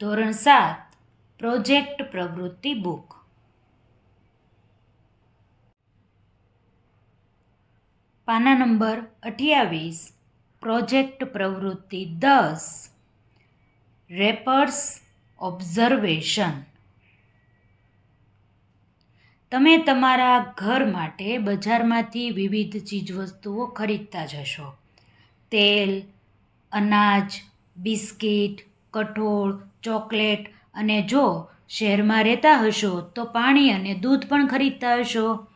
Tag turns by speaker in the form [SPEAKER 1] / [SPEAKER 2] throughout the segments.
[SPEAKER 1] ધોરણ સાત, પ્રોજેક્ટ પ્રવૃત્તિ બુક. પાના નંબર અઠ્યાવીસ, પ્રોજેક્ટ પ્રવૃત્તિ દસ, રેપર્સ ઓબ્ઝર્વેશન. તમે તમારા ઘર માટે બજારમાંથી વિવિધ ચીજવસ્તુઓ ખરીદતા જશો તેલ, અનાજ, બિસ્કિટ, કઠોળ ચોકલેટ અને જો શહેરમાં રહેતા હશો, તો પાણી અને દૂધ પણ ખરીદતા હશો.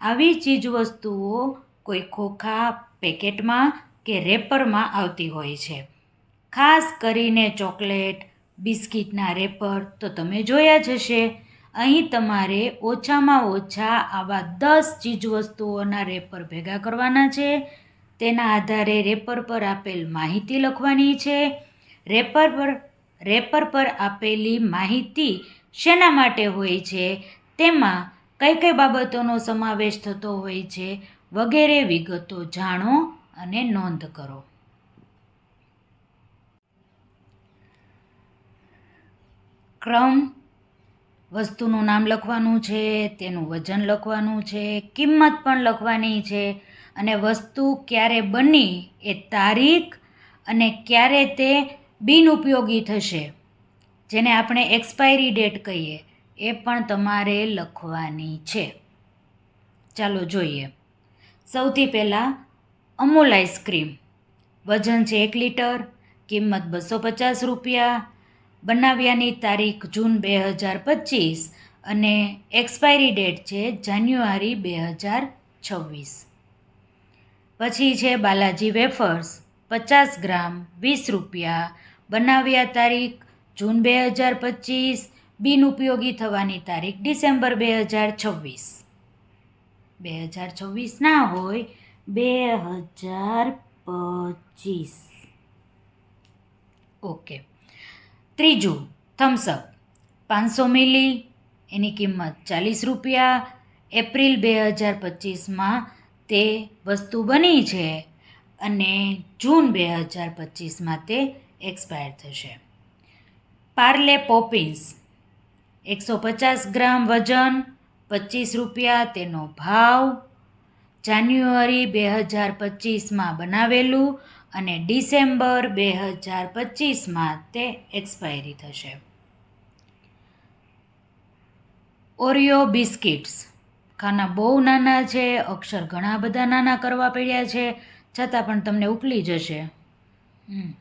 [SPEAKER 1] આવી ચીજવસ્તુઓ કોઈ ખોખા પેકેટમાં કે રેપરમાં આવતી હોય છે. ખાસ કરીને ચોકલેટ, બિસ્કિટના રેપર તો તમે જોયા જ હશે. અહીં તમારે ઓછામાં ઓછા આવા દસ ચીજવસ્તુઓના રેપર ભેગા કરવાના છે. તેના આધારે રેપર પર આપેલ માહિતી લખવાની છે. રેપર પર રેપર પર આપેલી માહિતી શેના માટે હોય છે? તેમાં કઈ કઈ બાબતોનો સમાવેશ થતો હોય છે? વગેરે વિગતો જાણો અને નોંધ કરો. ક્રમ, વસ્તુનું નામ લખવાનું છે, તેનું વજન લખવાનું છે, કિંમત પણ લખવાની છે અને વસ્તુ ક્યારે બની એ તારીખ અને ક્યારે તે બિનઉપયોગી થશે, જેને આપણે એક્સપાયરી ડેટ કહીએ, એ પણ તમારે લખવાની છે. ચાલો જોઈએ. સૌથી પહેલાં અમૂલ આઈસ્ક્રીમ. વજન છે એક લીટર, કિંમત બસો પચાસ રૂપિયા. બનાવ્યાની તારીખ જૂન બે હજાર પચીસ અને એક્સપાયરી ડેટ છે જાન્યુઆરી બે હજાર છવ્વીસ. પછી છે બાલાજી વેફર્સ, પચાસ ગ્રામ, વીસ રૂપિયા. બનાવ્યા તારીખ જૂન બે હજાર પચીસ બિનઉપયોગી થવાની તારીખ ડિસેમ્બર બે હજાર છવ્વીસ. બે હજાર છવ્વીસ ના હોય, બે હજાર પચીસ. ઓકે. ત્રીજું થમ્સઅપ પાંચસો મિલી, એની કિંમત ચાલીસ રૂપિયા. એપ્રિલ બે હજાર પચીસમાં તે વસ્તુ બની છે અને જૂન બે હજાર પચીસમાં તે એક્સપાયર થશે. પાર્લે પોપિન્સ એકસો પચાસ ગ્રામ વજન, પચીસ રૂપિયા તેનો ભાવ, જાન્યુઆરી બે હજાર પચીસમાં બનાવેલું અને ડિસેમ્બર બે હજાર પચીસમાં તે એક્સપાયરી થશે. ઓરિયો બિસ્કિટ્સ, ખાના બહુ નાના છે, અક્ષર ઘણા બધા નાના કરવા પડ્યા છે, છતાં પણ તમને ઉકલી જશે. હમ.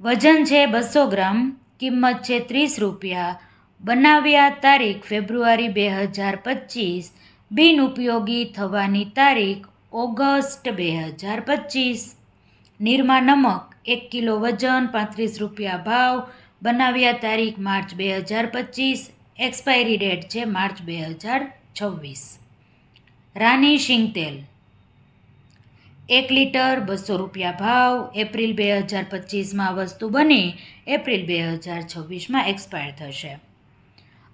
[SPEAKER 1] વજન છે બસો ગ્રામ, કિંમત છે ત્રીસ રૂપિયા. બનાવ્યા તારીખ ફેબ્રુઆરી બે હજાર પચીસ. બિનઉપયોગી થવાની તારીખ ઓગસ્ટ બે હજાર પચીસ. નિરમા નમક, એક કિલો વજન, પાંત્રીસ રૂપિયા ભાવ. બનાવ્યા તારીખ માર્ચ બે હજાર પચીસ. એક્સપાયરી ડેટ છે માર્ચ બે હજાર છવ્વીસ. રાની શિંગ તેલ. એક લીટર બસો રૂપિયા ભાવ એપ્રિલ બે હજાર પચીસમાં વસ્તુ બની, એપ્રિલ બે હજાર છવ્વીસમાં એક્સપાયર થશે.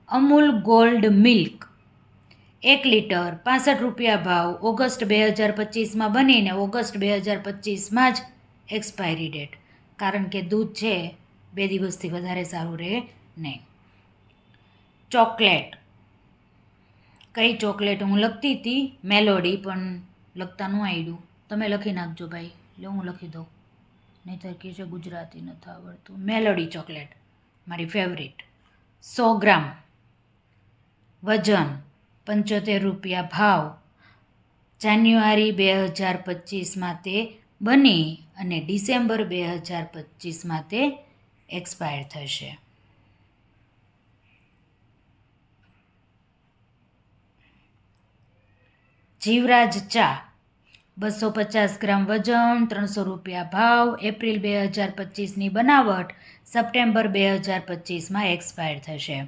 [SPEAKER 1] અમૂલ ગોલ્ડ મિલ્ક, એક લીટર પાસઠ રૂપિયા ભાવ ઓગસ્ટ બે હજાર પચીસમાં બનીને ઓગસ્ટ બે હજાર પચીસમાં જ એક્સપાયરી ડેટ. કારણ કે દૂધ છે, બે દિવસથી વધારે સારું રહે નહીં. ચોકલેટ, કઈ ચોકલેટ હું લખતી હતી? મેલોડી, પણ લખતા ન આવડ્યું તમે લખી નાખજો ભાઈ. લે, હું લખી દઉં. નહીંતર કહે છે ગુજરાતી નથી આવડતું. મેલોડી ચોકલેટ, મારી ફેવરિટ સો ગ્રામ. વજન, પંચોતેર રૂપિયા ભાવ. જાન્યુઆરી બે હજાર પચીસમાં તે બની અને ડિસેમ્બર બે હજાર પચીસમાં તે એક્સપાયર થશે. જીવરાજ ચા બસો પચાસ ગ્રામ વજન, ત્રણસો રૂપિયા ભાવ, એપ્રિલ બે હજાર પચીસની બનાવટ, સપ્ટેમ્બર બે હજાર પચીસમાં એક્સપાયર થશે.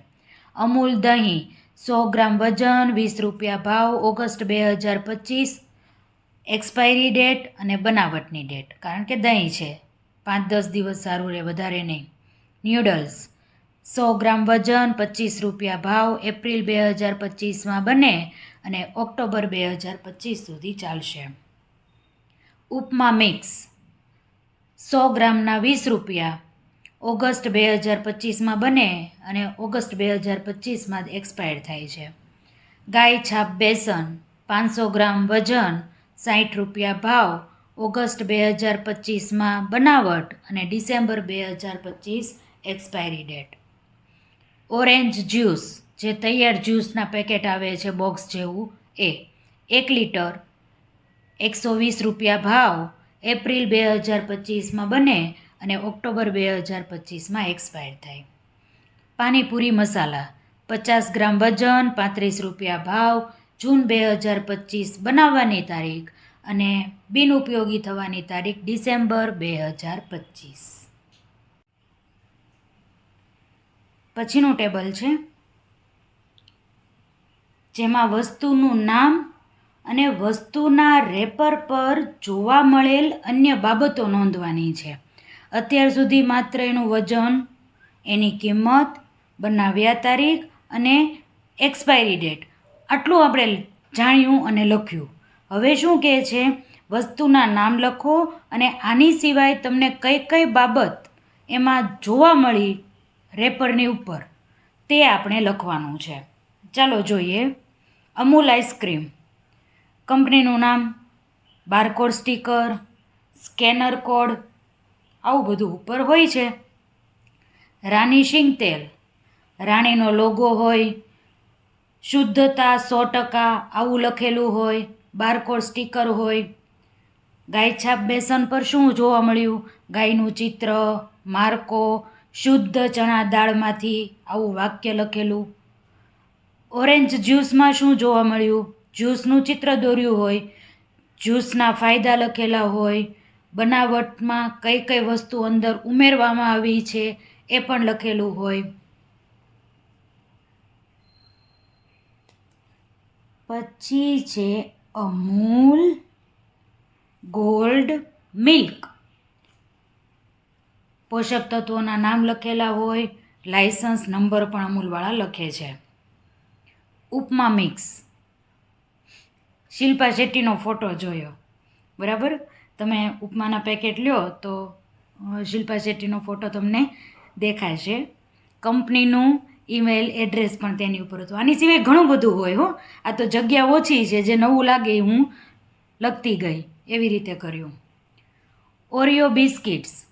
[SPEAKER 1] અમૂલ દહીં, સો ગ્રામ વજન, વીસ રૂપિયા ભાવ, ઓગસ્ટ બે હજાર પચીસ, એક્સપાયરી ડેટ અને બનાવટની ડેટ. કારણ કે દહીં છે. પાંચ દસ દિવસ સારું રહે, વધારે નહીં. ન્યૂડલ્સ, સો ગ્રામ વજન, પચીસ રૂપિયા ભાવ, એપ્રિલ બે હજાર પચીસમાં બને અને ઓક્ટોબર બે હજાર પચીસ સુધી ચાલશે. ઉપમા મિક્સ. સો ગ્રામના વીસ રૂપિયા. ઓગસ્ટ બે હજાર પચીસમાં બને અને ઓગસ્ટ બે હજાર પચીસમાં એક્સપાયર થાય છે. ગાય છાપ બેસન, પાંચસો ગ્રામ વજન સાઠ રૂપિયા ભાવ, ઓગસ્ટ બે હજાર પચીસમાં બનાવટ અને ડિસેમ્બર બે હજાર પચીસ એક્સપાયરી ડેટ. ઓરેન્જ જ્યુસ, જે તૈયાર જ્યુસના પેકેટ આવે છે બોક્સ જેવું, એ એક લીટર એકસો વીસ રૂપિયા ભાવ એપ્રિલ બે હજાર પચીસમાં બને અને ઓક્ટોબર બે હજાર પચીસમાં એક્સપાયર થાય. પાણીપુરી મસાલા, પચાસ ગ્રામ વજન, પાંત્રીસ રૂપિયા ભાવ, જૂન બે હજાર પચીસ બનાવવાની તારીખ અને બિનઉપયોગી થવાની તારીખ ડિસેમ્બર બે હજાર પચીસ. પછીનું ટેબલ છે, જેમાં વસ્તુનું નામ અને વસ્તુના રેપર પર જોવા મળેલ અન્ય બાબતો નોંધવાની છે. અત્યાર સુધી માત્ર એનું વજન, એની કિંમત, બનાવ્યા તારીખ અને એક્સપાયરી ડેટ આટલું આપણે જાણ્યું અને લખ્યું. હવે શું કહે છે? વસ્તુના નામ લખો અને આની સિવાય તમને કઈ કઈ બાબત એમાં જોવા મળી રેપરની ઉપર તે આપણે લખવાનું છે. ચાલો જોઈએ. અમૂલ આઈસ્ક્રીમ કંપનીનું નામ, બારકોડ સ્ટીકર, સ્કેનર કોડ, આવું બધું ઉપર હોય છે. રાનીશિંગ તેલ. રાણીનો લોગો હોય, શુદ્ધતા સો ટકા આવું લખેલું હોય, બારકોડ સ્ટીકર હોય. ગાય છાપ બેસન પર શું જોવા મળ્યું? ગાયનું ચિત્ર, માર્કો, શુદ્ધ ચણા દાળમાંથી આવું વાક્ય લખેલું. ઓરેન્જ જ્યુસમાં શું જોવા મળ્યું? જ્યુસનું ચિત્ર દોર્યું હોય, જ્યુસના ફાયદા લખેલા હોય, બનાવટમાં કઈ કઈ વસ્તુ અંદર ઉમેરવામાં આવી છે એ પણ લખેલું હોય. પછી છે અમૂલ ગોલ્ડ મિલ્ક. પોષક તત્વોના નામ લખેલા હોય, લાયસન્સ નંબર પણ અમૂલવાળા લખે છે. ઉપમા મિક્સ. શિલ્પા શેટ્ટીનો ફોટો જોયો. બરાબર? તમે ઉપમાના પેકેટ લ્યો તો શિલ્પા શેટ્ટીનો ફોટો તમને દેખાશે કંપનીનું ઈમેલ એડ્રેસ પણ તેની ઉપર હતું. આની સિવાય ઘણું બધું હોય, હો. આ તો જગ્યા ઓછી છે, જે નવું લાગે હું લખતી ગઈ. એવી રીતે કર્યું. Oreo biscuits.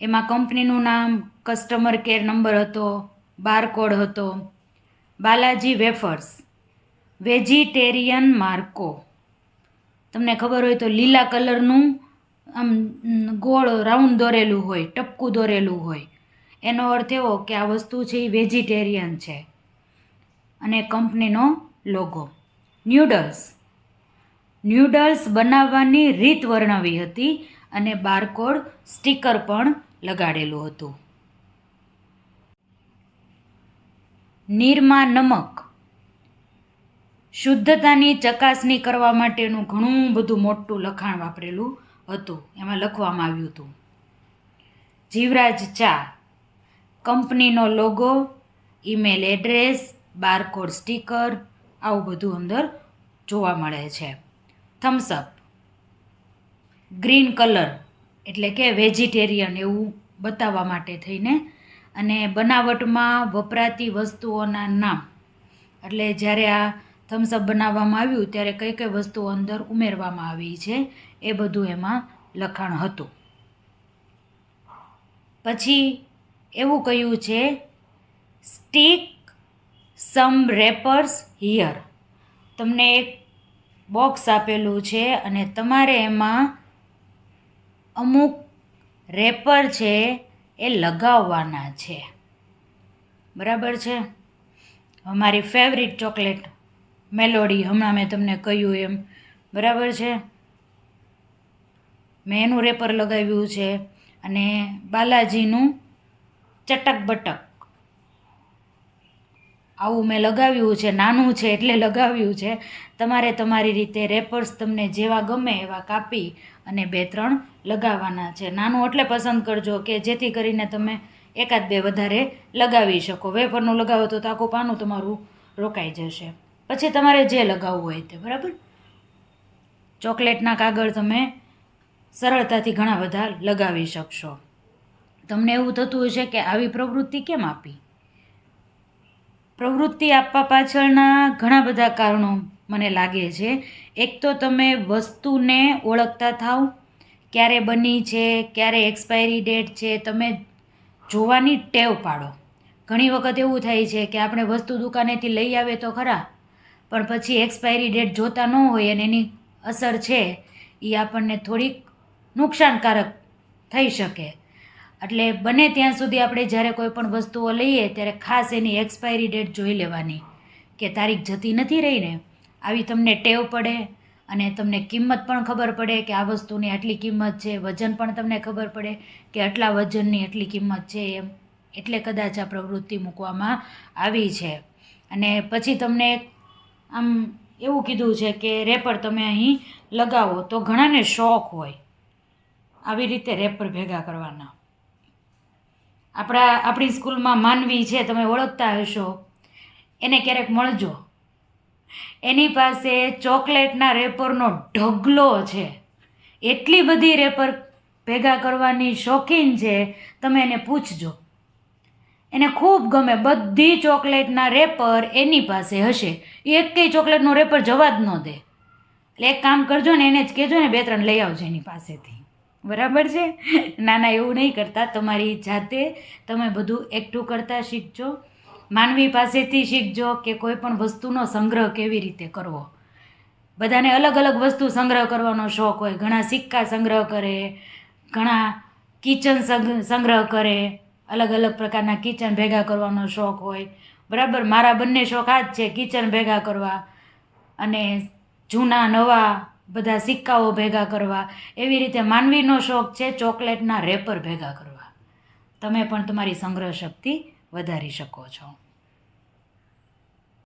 [SPEAKER 1] એમાં કંપનીનું નામ, કસ્ટમર કેર નંબર હતો, બારકોડ હતો. બાલાજી વેફર્સ. વેજીટેરિયન માર્કો. તમને ખબર હોય તો લીલા કલરનું આમ ગોળ રાઉન્ડ દોરેલું હોય, ટપકું દોરેલું હોય. એનો અર્થ એવો કે આ વસ્તુ છે એ વેજીટેરિયન છે. અને કંપનીનો લોગો. ન્યૂડલ્સ. ન્યૂડલ્સ બનાવવાની રીત વર્ણવી હતી અને બારકોડ સ્ટીકર પણ લગાડેલું હતું. નિરમા નમક. શુદ્ધતાની ચકાસણી કરવા માટેનું ઘણું બધું મોટું લખાણ વાપરેલું હતું. એમાં લખવામાં આવ્યું હતું, જીવરાજ ચા, કંપનીનો logo email address barcode sticker આવું બધું અંદર જોવા મળે છે. થમ્સઅપ ગ્રીન કલર એટલે કે વેજીટેરિયન એવું બતાવવા માટે થઈને, અને બનાવટમાં વપરાતી વસ્તુઓના નામ. એટલે જ્યારે આ થમ્સઅપ બનાવવામાં આવ્યું ત્યારે કઈ કઈ વસ્તુઓ અંદર ઉમેરવામાં આવી છે એ બધું એમાં લખાણ હતું. પછી એવું કહ્યું છે સ્ટીક સમ રેપર્સ હિયર તમને એક બોક્સ આપેલું છે અને તમારે એમાં અમુક રેપર છે એ લગાવવાના છે. બરાબર છે? અમારી ફેવરિટ ચોકલેટ મેલોડી, હમણાં મેં તમને કહ્યું એમ. બરાબર છે? મેં એનું રેપર લગાવ્યું છે અને બાલાજીનું ચટક બટક. આવું મેં લગાવ્યું છે, નાનું છે એટલે લગાવ્યું છે. તમારે તમારી રીતે રેપર્સ તમને જેવા ગમે એવા કાપી અને બે ત્રણ લગાવવાના છે. નાનું એટલે પસંદ કરજો કે જેથી કરીને તમે એકાદ બે વધારે લગાવી શકો. વેફરનું લગાવો તો આખું પાનું તમારું રોકાઈ જશે. પછી તમારે જે લગાવવું હોય તે, બરાબર? ચોકલેટના કાગળ તમે સરળતાથી ઘણા બધા લગાવી શકશો. તમને એવું થતું હશે કે આવી પ્રવૃત્તિ કેમ આપી? પ્રવૃત્તિ આપવા પાછળના ઘણા બધા કારણો મને લાગે છે. એક તો તમે વસ્તુને ઓળખતા થાવ, ક્યારે બની છે, ક્યારે એક્સપાયરી ડેટ છે, તમે જોવાની ટેવ પાડો. ઘણી વખત એવું થાય છે કે આપણે વસ્તુ દુકાનેથી લઈ આવે તો ખરા પણ પછી એક્સપાયરી ડેટ જોતા ન હોય અને એની અસર છે, એ આપણને થોડીક નુકસાનકારક થઈ શકે. એટલે બને ત્યાં સુધી આપણે જ્યારે કોઈ પણ વસ્તુઓ લઈએ ત્યારે ખાસ એની એક્સપાયરી ડેટ જોઈ લેવાની કે તારીખ જતી નથી રહી ને, આવી તમને ટેવ પડે અને તમને કિંમત પણ ખબર પડે કે આ વસ્તુની આટલી કિંમત છે, વજન પણ તમને ખબર પડે કે આટલા વજનની આટલી કિંમત છે એમ. એટલે કદાચ આ પ્રવૃત્તિ મૂકવામાં આવી છે. અને પછી તમને આમ એવું કીધું છે કે રેપર તમે અહીં લગાવો તો ઘણાને શોખ હોય. આવી રીતે રેપર ભેગા કરવાના. આપણા આપણી સ્કૂલમાં માનવી છે, તમે ઓળખતા હશો. એને ક્યારેક મળજો. એની પાસે ચોકલેટના રેપરનો ઢગલો છે. એટલી બધી રેપર ભેગા કરવાની શોખીન છે, તમે એને પૂછજો. એને ખૂબ ગમે. બધી ચોકલેટના રેપર એની પાસે હશે. એકેય ચોકલેટનો રેપર જવા જ ન દે. એટલે એક કામ કરજો ને, એને જ કહેજો ને, બે ત્રણ લઈ આવજો એની પાસેથી. બરાબર છે? ના ના એવું નહીં કરતા. તમારી જાતે તમે બધું એકઠું કરતા શીખજો. માનવી પાસેથી શીખજો કે કોઈ પણ વસ્તુનો સંગ્રહ કેવી રીતે કરવો. બધાને અલગ અલગ વસ્તુ સંગ્રહ કરવાનો શોખ હોય. ઘણા સિક્કા સંગ્રહ કરે, ઘણા કિચન સંગ્રહ કરે. અલગ અલગ પ્રકારના કિચન ભેગા કરવાનો શોખ હોય. બરાબર? મારા બંને શોખ આ જ છે, કિચન ભેગા કરવા અને જૂના, નવા બધા સિક્કાઓ ભેગા કરવા. એવી રીતે માનવીનો શોખ છે, ચોકલેટના રેપર ભેગા કરવા. તમે પણ તમારી સંગ્રહ શક્તિ વધારી શકો છો.